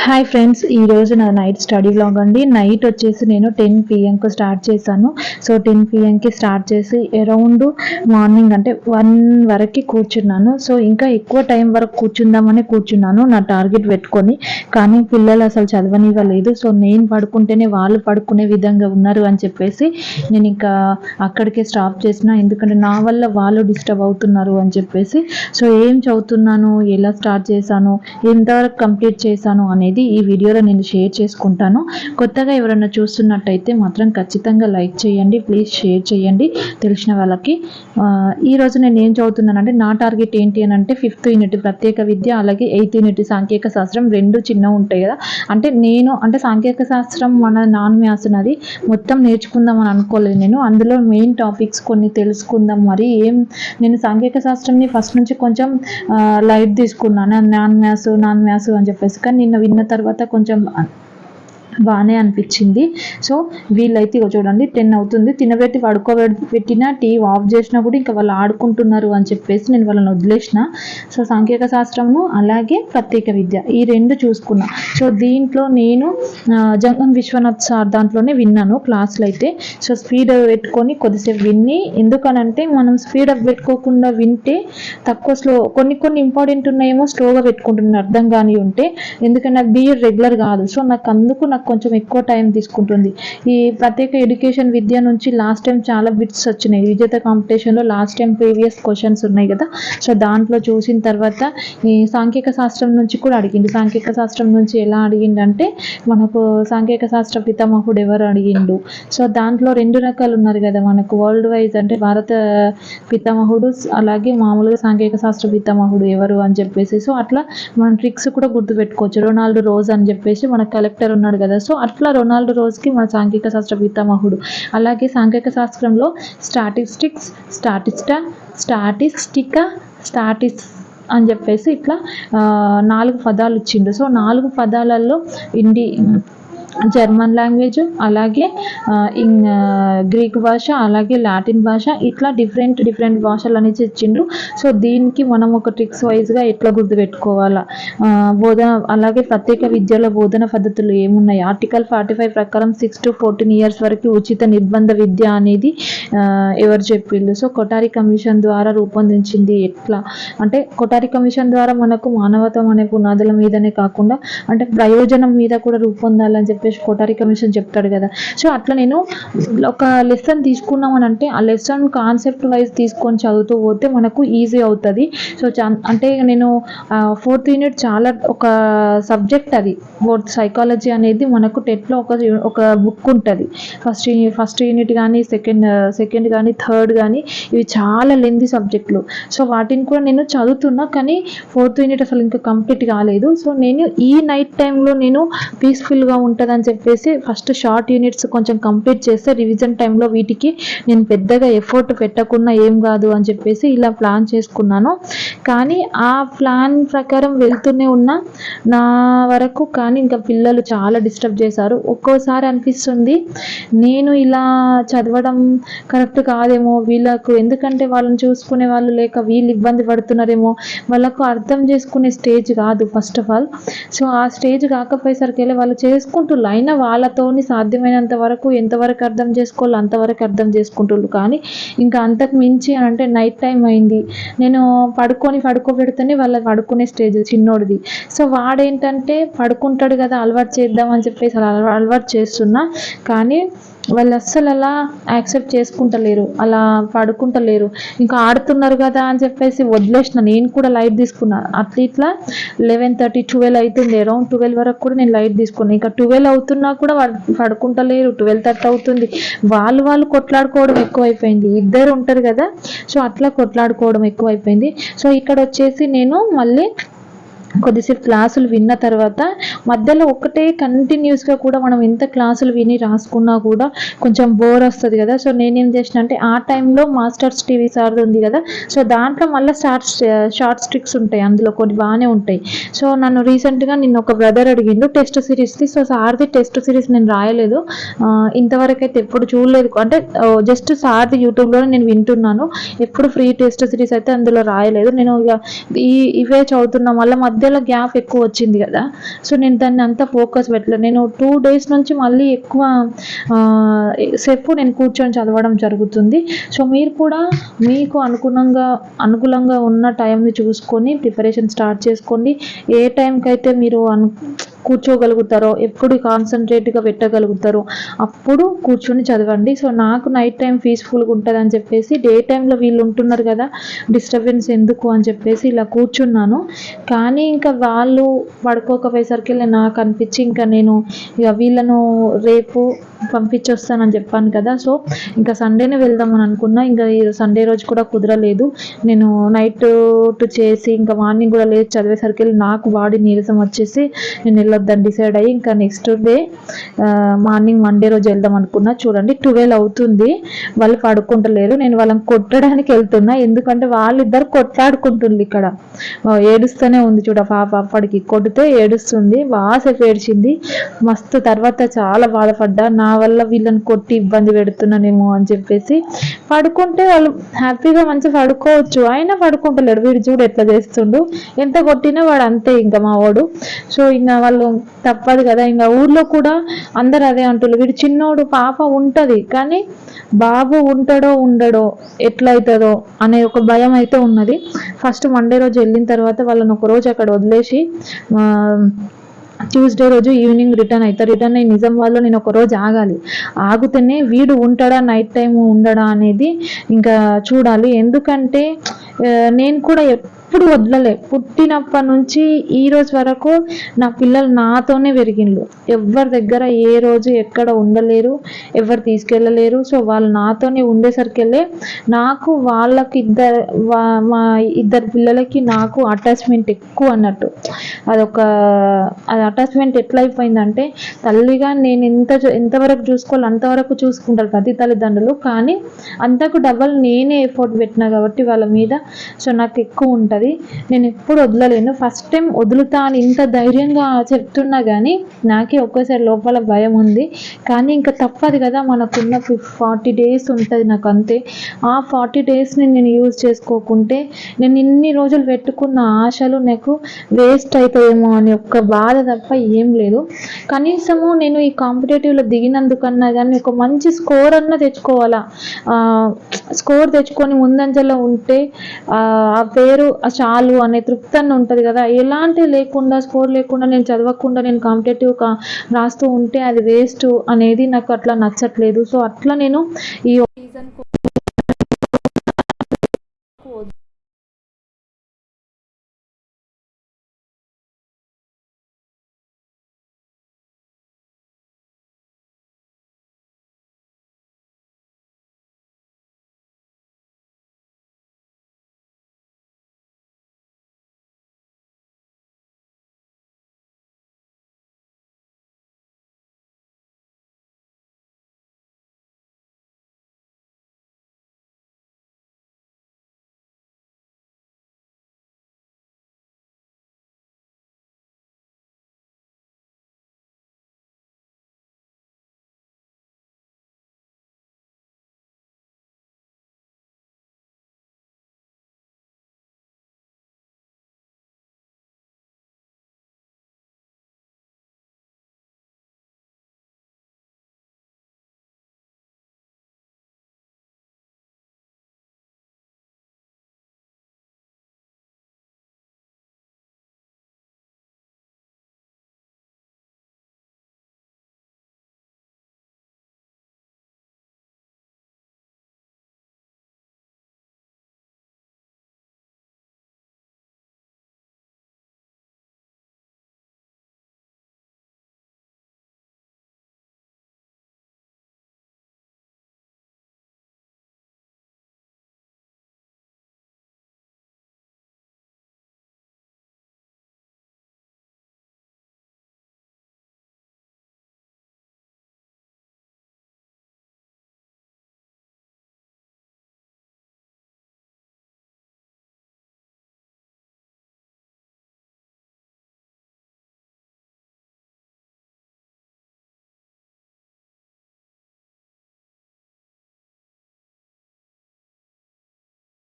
Hi friends ఈరోజు నా night study blog అండి. నైట్ వచ్చేసి నేను టెన్ పిఎంకి స్టార్ట్ చేశాను. సో టెన్ పిఎంకి స్టార్ట్ చేసి అరౌండ్ మార్నింగ్ అంటే వన్ వరకు కూర్చున్నాను. సో ఇంకా ఎక్కువ టైం వరకు కూర్చుందామని కూర్చున్నాను. నా టార్గెట్ పెట్టుకొని. కానీ పిల్లలు అసలు చదవనివ్వలేదు. సో నేను పడుకుంటేనే వాళ్ళు పడుకునే విధంగా ఉన్నారు అని చెప్పేసి నేను ఇంకా అక్కడికే స్టాప్ చేసిన. ఎందుకంటే నా వల్ల వాళ్ళు డిస్టర్బ్ అవుతున్నారు అని చెప్పేసి. సో ఏం చదువుతున్నాను? ఎలా స్టార్ట్ చేశాను? ఎంతవరకు కంప్లీట్ చేశాను? అనేది ఈ వీడియోలో నేను షేర్ చేసుకుంటాను. కొత్తగా ఎవరైనా చూస్తున్నట్టయితే మాత్రం ఖచ్చితంగా లైక్ చేయండి ప్లీజ్ షేర్ చేయండి తెలిసిన వాళ్ళకి. ఈరోజు ఈ రోజు నేను ఏం చదువుతున్నానంటే నా టార్గెట్ ఏంటి అని అంటే ఫిఫ్త్ యూనిట్ ప్రత్యేక విద్య అలాగే ఎయిత్ యూనిట్ సాంకేతిక శాస్త్రం రెండు చిన్న ఉంటాయి కదా. అంటే నేను అంటే సాంకేతిక శాస్త్రం మన నాన్ మ్యాథ్స్ అది మొత్తం నేర్చుకుందాం అని అనుకోలేదు నేను. అందులో మెయిన్ టాపిక్స్ కొన్ని తెలుసుకుందాం మరి. ఏం నేను సాంఘిక శాస్త్రంని ఫస్ట్ నుంచి కొంచెం లైట్ తీసుకున్నాను. నాన్ మ్యాథ్స్ నాన్ మ్యాథ్స్ అని చెప్పేసి. కానీ నిన్న తిన్న తర్వాత కొంచెం బాగానే అనిపించింది. సో వీళ్ళైతే ఇక చూడండి టెన్ అవుతుంది. తినబెట్టి పడుకోబెట్టిన టీవీ ఆఫ్ చేసినా కూడా ఇంకా వాళ్ళు ఆడుకుంటున్నారు అని చెప్పేసి నేను వాళ్ళని వదిలేసిన. సో సాంఘిక శాస్త్రము అలాగే ప్రత్యేక విద్య ఈ రెండు చూసుకున్నా. సో దీంట్లో నేను జంగం విశ్వనాథ్ సార్ దాంట్లోనే విన్నాను క్లాసులు అయితే సో స్పీడ్ పెట్టుకొని కొద్దిసేపు విన్ని. ఎందుకనంటే మనం స్పీడ్ అప్ పెట్టుకోకుండా వింటే తక్కువ స్లో కొన్ని కొన్ని ఇంపార్టెంట్ ఉన్నాయేమో స్లోగా పెట్టుకుంటున్నాను అర్థం కాని ఉంటే ఎందుకంటే నాకు బీఎడ్ రెగ్యులర్ కాదు. సో నాకు అందుకు నాకు కొంచెం ఎక్కువ టైం తీసుకుంటుంది. ఈ ప్రత్యేక ఎడ్యుకేషన్ విద్య నుంచి లాస్ట్ టైం చాలా బిట్స్ వచ్చినాయి. విజేత కాంపిటీషన్లో లాస్ట్ టైం ప్రీవియస్ క్వశ్చన్స్ ఉన్నాయి కదా. సో దాంట్లో చూసిన తర్వాత ఈ సాంఘిక శాస్త్రం నుంచి కూడా అడిగింది సాంఘిక శాస్త్రం నుంచి ఎలా అడిగిందంటే మనకు సాంఘిక శాస్త్ర పితామహుడు ఎవరు అడిగిండు? సో దాంట్లో రెండు రకాలు ఉన్నారు కదా. మనకు వరల్డ్ వైజ్ అంటే భారత పితామహుడు అలాగే మామూలుగా సాంఘిక శాస్త్ర పితామహుడు ఎవరు అని చెప్పేసి. సో అట్లా మనం ట్రిక్స్ కూడా గుర్తుపెట్టుకోవచ్చు. రొనాల్డ్ రోజ్ అని చెప్పేసి మన కలెక్టర్ ఉన్నాడు కదా. సో అట్లా రొనాల్డో రోజుకి మన సాంఘిక శాస్త్ర పితామహుడు అలాగే సాంఘిక శాస్త్రంలో స్టాటిస్టిక్స్ స్టాటిస్టా స్టాటిస్టికా స్టాటిస్ అని చెప్పేసి ఇట్లా నాలుగు పదాలు ఇచ్చిండు. సో నాలుగు పదాలలో ఇండి జర్మన్ లాంగ్వేజ్ అలాగే ఇంగ్ గ్రీక్ భాష అలాగే లాటిన్ భాష ఇట్లా డిఫరెంట్ డిఫరెంట్ భాషలు అనేసి ఇచ్చిండ్రు. సో దీనికి మనం ఒక ట్రిక్స్ వైజ్గా ఎట్లా గుర్తుపెట్టుకోవాలా? బోధన అలాగే ప్రత్యేక విద్యలో బోధన పద్ధతులు ఏమున్నాయి? ఆర్టికల్ ఫార్టీ ఫైవ్ ప్రకారం సిక్స్ టు ఫోర్టీన్ ఇయర్స్ వరకు ఉచిత నిర్బంధ విద్య అనేది ఎవరు చెప్పిండు సో కొటారి కమిషన్ ద్వారా రూపొందించింది ఎట్లా? అంటే కొటారి కమిషన్ ద్వారా మనకు మానవత్వం అనే పునాదుల మీదనే కాకుండా అంటే ప్రయోజనం మీద కూడా రూపొందాలని చెప్పి చెప్పేసి కోటారి కమిషన్ చెప్తాడు కదా. సో అట్లా నేను ఒక లెసన్ తీసుకున్నామని అంటే ఆ లెసన్ కాన్సెప్ట్ వైజ్ తీసుకొని చదువుతూ పోతే మనకు ఈజీ అవుతుంది. సో అంటే నేను ఫోర్త్ యూనిట్ చాలా ఒక సబ్జెక్ట్ అది. ఫోర్త్ సైకాలజీ అనేది మనకు టెట్లో ఒక ఒక బుక్ ఉంటుంది. ఫస్ట్ ఫస్ట్ యూనిట్ కానీ సెకండ్ సెకండ్ కానీ థర్డ్ కానీ ఇవి చాలా లెంది సబ్జెక్టులు సో వాటిని కూడా నేను చదువుతున్నా కానీ ఫోర్త్ యూనిట్ అసలు ఇంకా కంప్లీట్ కాలేదు. సో నేను ఈ నైట్ టైంలో నేను పీస్ఫుల్గా ఉంటుంది ఉంటుందని చెప్పేసి ఫస్ట్ షార్ట్ యూనిట్స్ కొంచెం కంప్లీట్ చేస్తే రివిజన్ టైంలో వీటికి నేను పెద్దగా ఎఫర్ట్ పెట్టకుండా ఏం కాదు అని చెప్పేసి ఇలా ప్లాన్ చేసుకున్నాను. కానీ ఆ ప్లాన్ ప్రకారం వెళ్తూనే ఉన్నా నా వరకు కానీ ఇంకా పిల్లలు చాలా డిస్టర్బ్ చేశారు. ఒక్కోసారి అనిపిస్తుంది నేను ఇలా చదవడం కరెక్ట్ కాదేమో వీళ్ళకు ఎందుకంటే వాళ్ళని చూసుకునే వాళ్ళు లేక వీళ్ళు ఇబ్బంది పడుతున్నారేమో వాళ్ళకు అర్థం చేసుకునే స్టేజ్ కాదు ఫస్ట్ ఆఫ్ ఆల్ సో ఆ స్టేజ్ కాకపోయేసరికి వెళ్ళి వాళ్ళు చేసుకుంటున్నారు అయినా వాళ్ళతోని సాధ్యమైనంత వరకు ఎంతవరకు అర్థం చేసుకోవాలో అంతవరకు అర్థం చేసుకుంటున్నారు కానీ ఇంకా అంతకు మించి అంటే నైట్ టైం అయింది. నేను పడుకొని పడుకోబెడితేనే వాళ్ళ పడుకునే స్టేజ్ చిన్నోడిది. సో వాడేంటంటే పడుకుంటాడు కదా అలవాటు చేద్దాం అని చెప్పేసి అలవాటు చేస్తున్నా. కానీ వాళ్ళు అస్సలు అలా యాక్సెప్ట్ చేసుకుంటలేరు అలా పడుకుంటలేరు. ఇంకా ఆడుతున్నారు కదా అని చెప్పేసి వదిలేసిన నేను కూడా లైట్ తీసుకున్నాను అట్లా ఇట్లా లెవెన్ థర్టీ ట్వెల్వ్ అవుతుంది అరౌండ్ ట్వెల్వ్ వరకు కూడా నేను లైట్ తీసుకున్నాను ఇంకా ట్వెల్వ్ అవుతున్నా కూడా వాళ్ళు పడుకుంటలేరు. ట్వెల్వ్ థర్టీ అవుతుంది. వాళ్ళు వాళ్ళు కొట్లాడుకోవడం ఎక్కువైపోయింది. ఇద్దరు ఉంటారు కదా. సో అట్లా కొట్లాడుకోవడం ఎక్కువైపోయింది. సో ఇక్కడ వచ్చేసి నేను మళ్ళీ కొద్దిసేపు క్లాసులు విన్న తర్వాత మధ్యలో ఒకటే కంటిన్యూస్గా కూడా మనం ఎంత క్లాసులు విని రాసుకున్నా కూడా కొంచెం బోర్ వస్తుంది కదా. సో నేనేం చేసిన అంటే ఆ టైంలో మాస్టర్స్ టీవీ సార్ది ఉంది కదా. సో దాంట్లో మళ్ళీ షార్ట్ షార్ట్ స్ట్రిక్స్ ఉంటాయి. అందులో కొన్ని బాగానే ఉంటాయి. సో నన్ను రీసెంట్గా నిన్న ఒక బ్రదర్ అడిగిండు టెస్ట్ సిరీస్ది సో సార్ది టెస్ట్ సిరీస్ నేను రాయలేదు. ఇంతవరకు అయితే ఎప్పుడు చూడలేదు. అంటే జస్ట్ సార్ది యూట్యూబ్లోనే నేను వింటున్నాను. ఎప్పుడు ఫ్రీ టెస్ట్ సిరీస్ అయితే అందులో రాయలేదు. నేను ఇక ఈ ఇవే చదువుతున్నా. మళ్ళీ మధ్య మధ్యలో గ్యాప్ ఎక్కువ వచ్చింది కదా. సో నేను దాన్ని అంతా ఫోకస్ పెట్టలేదు నేను టూ డేస్ నుంచి మళ్ళీ ఎక్కువ సేపు నేను కూర్చొని చదవడం జరుగుతుంది. సో మీరు కూడా మీకు అనుగుణంగా అనుకూలంగా ఉన్న టైంని చూసుకొని ప్రిపరేషన్ స్టార్ట్ చేసుకోండి. ఏ టైంకి అయితే మీరు అను కూర్చోగలుగుతారో ఎప్పుడు కాన్సన్ట్రేట్గా పెట్టగలుగుతారో అప్పుడు కూర్చొని చదవండి. సో నాకు నైట్ టైం పీస్ఫుల్గా ఉంటుంది అని చెప్పేసి డే టైంలో వీళ్ళు ఉంటున్నారు కదా డిస్టర్బెన్స్ ఎందుకు అని చెప్పేసి ఇలా కూర్చున్నాను. కానీ ఇంకా వాళ్ళు పడుకోకపోయేసరికి నాకు అనిపించి ఇంకా నేను ఇక వీళ్ళను రేపు పంపించొస్తానని చెప్పాను కదా. సో ఇంకా సండేనే వెళ్దామని అనుకున్నా. ఇంకా ఈ సండే రోజు కూడా కుదరలేదు. నేను నైట్ టు చేసి ఇంకా మార్నింగ్ కూడా లేచి చదివేసరికి నాకు బాడీ నీరసం వచ్చేసి నేను వెళ్ళొద్దని డిసైడ్ అయ్యి ఇంకా నెక్స్ట్ డే మార్నింగ్ మండే రోజు వెళ్దాం అనుకున్నా. చూడండి ట్వెల్వ్ అవుతుంది. వాళ్ళు పడుకుంటలేరు. నేను వాళ్ళని కొట్టడానికి వెళ్తున్నా. ఎందుకంటే వాళ్ళిద్దరు కొట్లాడుకుంటుంది ఇక్కడ. ఏడుస్తూనే ఉంది చూడ పాప అప్పటికి. కొడితే ఏడుస్తుంది. బాగాసేపు ఏడ్చింది మస్తు తర్వాత చాలా బాధపడ్డా. నా వల్ల వీళ్ళని కొట్టి ఇబ్బంది పెడుతున్నానేమో అని చెప్పేసి పడుకుంటే వాళ్ళు హ్యాపీగా మంచిగా పడుకోవచ్చు. అయినా పడుకుంటలేడు. వీడు చూడు ఎట్లా చేస్తుండు. ఎంత కొట్టినా వాడు అంతే ఇంకా మా వాడు. సో ఇంకా వాళ్ళు తప్పదు కదా. ఇంకా ఊర్లో కూడా అందరు అదే అంటున్నారు వీడు చిన్నోడు పాప ఉంటుంది కానీ బాబు ఉంటాడో ఉండడో ఎట్లయితుందో అనే ఒక భయం అయితే ఉన్నది. ఫస్ట్ మండే రోజు వెళ్ళిన తర్వాత వాళ్ళని ఒక రోజు అక్కడ వదిలేసి ట్యూస్డే రోజు ఈవినింగ్ రిటర్న్ అవుతా రిటర్న్ అయ్యి నిజం వాళ్ళు నేను ఒక రోజు ఆగాలి. ఆగితేనే వీడు ఉంటాడా నైట్ టైం ఉండడా అనేది ఇంకా చూడాలి. ఎందుకంటే నేను కూడా ఎప్పుడు వదలలే. పుట్టినప్పటి నుంచి ఈ రోజు వరకు నా పిల్లలు నాతోనే పెరిగిండ్రు ఎవరి దగ్గర ఏ రోజు ఎక్కడ ఉండలేరు ఎవరు తీసుకెళ్ళలేరు. సో వాళ్ళు నాతోనే ఉండేసరికెళ్ళే నాకు వాళ్ళకి ఇద్దరు మా ఇద్దరు పిల్లలకి నాకు అటాచ్మెంట్ ఎక్కువ అన్నట్టు. అదొక అది అటాచ్మెంట్ ఎట్లా అయిపోయిందంటే తల్లిగా నేను ఎంత చూ- ఎంతవరకు చూసుకోవాలి అంతవరకు చూసుకుంటారు ప్రతి తల్లిదండ్రులు. కానీ అంతకు డబల్ నేనే ఎఫర్ట్ పెట్టినా కాబట్టి వాళ్ళ మీద. సో నాకు ఎక్కువ ఉంటుంది. నేను ఎప్పుడు వదలలేను. ఫస్ట్ టైం వదులుతా అని ఇంత ధైర్యంగా చెప్తున్నా కానీ నాకే ఒక్కోసారి లోపల భయం ఉంది. కానీ ఇంకా తప్పదు కదా మనకున్న ఫార్టీ డేస్ ఉంటుంది నాకు అంతే ఆ ఫార్టీ డేస్ని నేను యూజ్ చేసుకోకుంటే నేను ఇన్ని రోజులు పెట్టుకున్న ఆశలు నాకు వేస్ట్ అవుతాయేమో అని ఒక్క బాధ తప్ప ఏం లేదు. కనీసము నేను ఈ కాంపిటేటివ్లో దిగినందుకన్నా కానీ ఒక మంచి స్కోర్ అన్నా తెచ్చుకోవాలా? స్కోర్ తెచ్చుకొని ముందంజలో ఉంటే ఆ ఆ పేరు ఆ చాలు అనే తృప్తి అన్న ఉంటుంది కదా. ఎలాంటి లేకుండా స్కోర్ లేకుండా నేను చదవకుండా నేను కాంపిటేటివ్ కా రాస్తూ ఉంటే అది వేస్ట్ అనేది నాకు అట్లా నచ్చట్లేదు. సో అట్లా నేను ఈ సీజన్